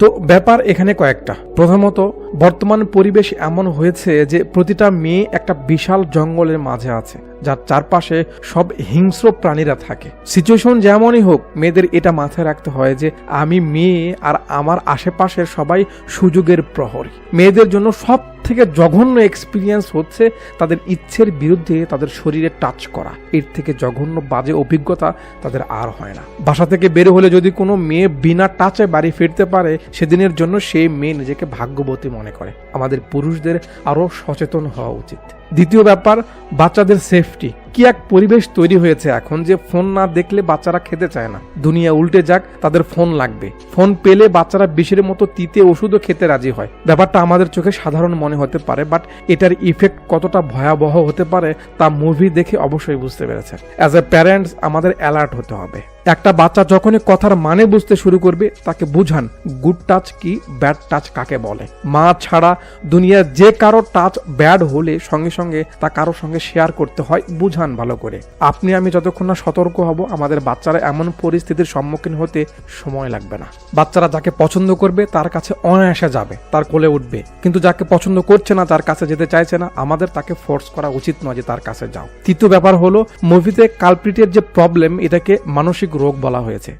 তো ব্যাপার এখানে কয়েকটা। প্রথমত, বর্তমান পরিবেশ এমন হয়েছে যে প্রতিটা মেয়ে একটা বিশাল জঙ্গলের মাঝে আছে, যার চারপাশে সব হিংস্র প্রাণীরা থাকে। সিচুয়েশন যেমনই হোক, মেয়েদের এটা মাথায় রাখতে হয় যে আমি মেয়ে আর আমার আশেপাশের সবাই সুযোগের প্রহরী। মেয়েদের জন্য সব থেকে জঘন্য এক্সপিরিয়েন্স হচ্ছে তাদের ইচ্ছের বিরুদ্ধে তাদের শরীরে টাচ করা। এর থেকে জঘন্য বাজে অভিজ্ঞতা তাদের আর হয় না। বাসা থেকে বের হলে যদি কোনো মেয়ে বিনা টাচে বাড়ি ফিরতে পারে, সেদিনের জন্য সেই মেয়ে নিজেকে ভাগ্যবতী মনে করে। আমাদের পুরুষদের আরও সচেতন হওয়া উচিত। দ্বিতীয় ব্যাপার, বাচ্চাদের সেফটি কি এক পরিবেশ তৈরি হয়েছে এখন যে ফোন না দেখলে বাচ্চারা খেতে চায় না? দুনিয়া উল্টে যাক, তাদের ফোন লাগবে। ফোন পেলে বাচ্চারা বিষের মতো তিতে ওষুধও খেতে রাজি হয়। ব্যাপারটা আমাদের চোখে সাধারণ মনে হতে পারে বাট এটার ইফেক্ট কতটা ভয়াবহ হতে পারে তা মুভি দেখে অবশ্যই বুঝতে পেরেছে অ্যাজ এ প্যারেন্টস আমাদের অ্যালার্ট হতে হবে। একটা বাচ্চা যখনই কথার মানে বুঝতে শুরু করবে, তাকে বুঝান গুড টাচ কি ব্যাড টাচ কাকে বলে। মা ছাড়া দুনিয়ার যে কারও টাচ ব্যাড হলে সঙ্গে সঙ্গে তা কারোর সঙ্গে শেয়ার করতে হয়, বুঝান ভালো করে। আপনি, আমি যতক্ষণ না সতর্ক হব, আমাদের বাচ্চারা এমন পরিস্থিতির সম্মুখীন হতে সময় লাগবে না। বাচ্চারা যাকে পছন্দ করবে, তার কাছে অনায়াসে যাবে, তার কোলে উঠবে। কিন্তু যাকে পছন্দ করছে না তার কাছে যেতে চাইছে না, আমাদের তাকে ফোর্স করা উচিত নয় যে তার কাছে যাও। তৃতীয় ব্যাপার হলো মুভিতে কালপ্রিটের যে প্রবলেম এটাকে মানসিক রোগ বলা হয়েছে।